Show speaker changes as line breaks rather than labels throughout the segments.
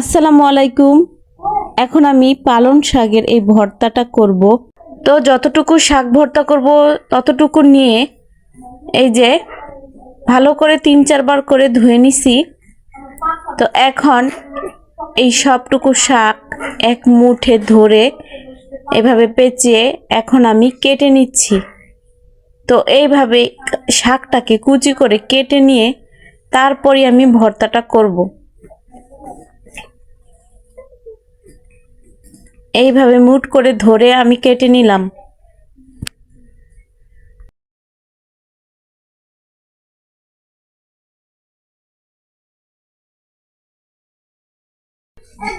আসসালামু আলাইকুম। এখন আমি পালং শাকের এই ভর্তাটা করব। তো যতটুকু শাক ভর্তা করব ততটুকু নিয়ে এই যে ভালো করে তিন চারবার করে ধুয়ে নিছি। তো এখন এই সবটুকু শাক এক মুঠে ধরে এভাবে পেঁচিয়ে এখন আমি কেটে নিচ্ছি। তো এইভাবে শাকটাকে কুচি করে কেটে নিয়ে তারপরে আমি ভর্তাটা করব। এইভাবে মুট করে ধরে আমি কেটে নিলাম।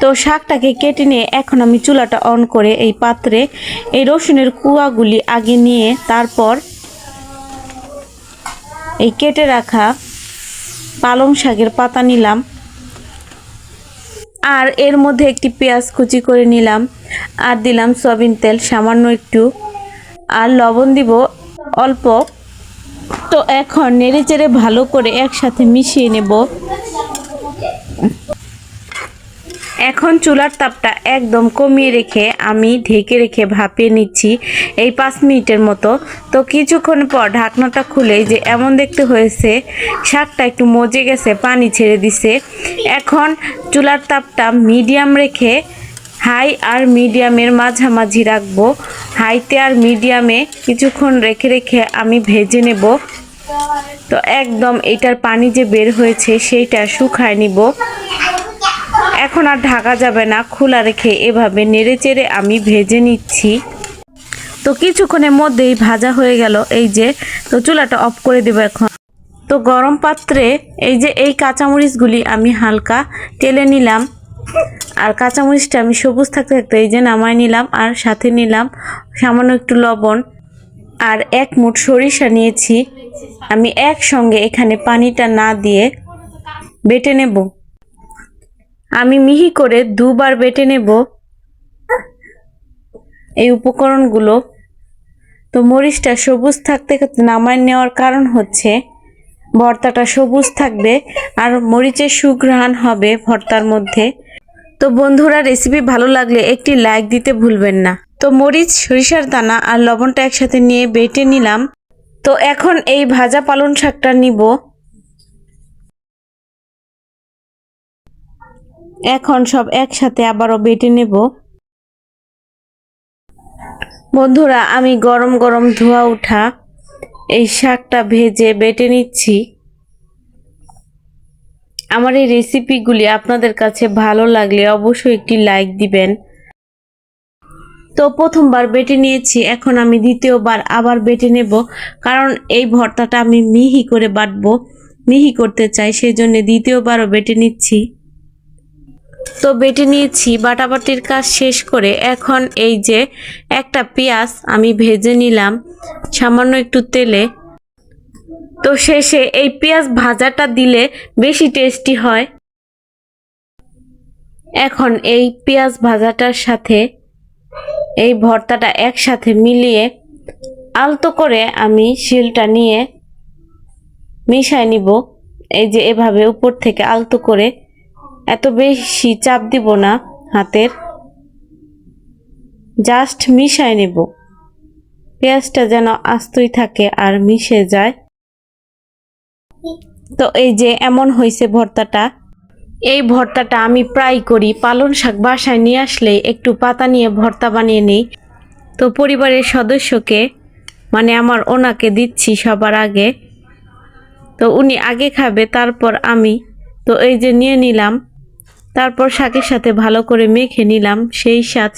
তো শাকটাকে কেটে নিয়ে এখন আমি চুলাটা অন করে এই পাত্রে এই রসুনের কুয়াগুলি আগে নিয়ে তারপর এই কেটে রাখা পালং শাকের পাতা নিলাম। আর এর মধ্যে একটি পেঁয়াজ কুচি করে নিলাম। আর দিলাম সয়াবিন তেল, সামান্য একটু। আর লবণ দিব অল্প। তো এখন নেড়ে চেড়ে ভালো করে একসাথে মিশিয়ে নেব। এখন চুলার তাপটা একদম কমিয়ে রেখে আমি ঢেকে রেখে ভাপিয়ে নিচ্ছি এই পাঁচ মিনিটের মতো। তো কিছুক্ষণ পর ঢাকনাটা খুলে যে এমন দেখতে হয়েছে শাকটা একটু মজে গেছে, পানি ছেড়ে দিছে। এখন চুলার তাপটা মিডিয়াম রেখে হাই আর মিডিয়ামের মাঝামাঝি রাখব। হাইতে আর মিডিয়ামে কিছুক্ষণ রেখে রেখে আমি ভেজে নেব। তো একদম এটার পানি যে বের হয়েছে সেইটা শুকায় নিব। এখন আর ঢাকা যাবে না, খোলা রেখে এভাবে নেড়ে চেড়ে আমি ভেজে নিচ্ছি। তো কিছুক্ষণের মধ্যেই ভাজা হয়ে গেল এই যে, তো চুলাটা অফ করে দেবো এখন। তো গরম পাত্রে এই যে এই কাঁচামরিচগুলি আমি হালকা তেলে নিলাম। আর কাঁচামরিচটা আমি সবুজ থাকতে থাকতে এই যে নামায় নিলাম, আর সাথে নিলাম সামান্য একটু লবণ আর এক মুঠ সরিষা নিয়েছি। আমি একসঙ্গে এখানে পানিটা না দিয়ে বেটে নেব। আমি মিহি করে দুবার বেটে নেব। এই উপকরণগুলো। তো মরিচটা সবুজ থাকতে নামায় নেওয়ার কারণ হচ্ছে ভর্তাটা সবুজ থাকবে আর মরিচের সুঘ্রাণ হবে ভর্তার মধ্যে। তো বন্ধুরা রেসিপি ভালো লাগলে একটি লাইক দিতে ভুলবেন না। তো মরিচ, সরিষার দানা আর লবণটা একসাথে নিয়ে বেটে নিলাম। তো এখন এই ভাজা পালং শাকটা নিব। এখন সব একসাথে আবারও বেটে নেব। বন্ধুরা, আমি গরম গরম ধোয়া উঠা এই শাকটা ভেজে বেটে নিচ্ছি। আমার এই রেসিপিগুলি আপনাদের কাছে ভালো লাগলে অবশ্যই একটি লাইক দিবেন। তো প্রথমবার বেটে নিয়েছি, এখন আমি দ্বিতীয়বার আবার বেটে নেব, কারণ এই ভর্তাটা আমি মিহি করে বাটবো, মিহি করতে চাই সেই জন্য দ্বিতীয়বারও বেটে নিচ্ছি। তো বেটে নিয়েছি, বাটাবাটির কাজ শেষ করে এখন এই যে একটা পেঁয়াজ আমি ভেজে নিলাম, সামান্য একটু তেলে। তো শেষে এই পেঁয়াজ ভাজাটা দিলে বেশি টেস্টি হয়। এখন এই পেঁয়াজ ভাজাটার সাথে এই ভর্তাটা একসাথে মিলিয়ে আলতো করে আমি শিলটা নিয়ে মিশাই নিব। এই যে এভাবে উপর থেকে আলতো করে এত বেশি চাপ দিব না হাতের। জাস্ট মিশাই নেব। পেঁয়াজটা যেন আস্তই থাকে আর মিশে যায়। তো এই যে এমন হয়েছে ভর্তাটা। এই ভর্তাটা আমি প্রায় করি পালং শাক বাসায় নিয়ে আসলে একটু পাতা নিয়ে ভর্তা বানিয়ে নিই। তো পরিবারের সদস্যকে মানে আমার ওনাকে দিচ্ছি সবার আগে। তো উনি আগে খাবে, তারপর আমি। তো এই যে নিয়ে নিলাম, তারপর শাকের সাথে ভালো করে মেখে নিলাম, সেই স্বাদ।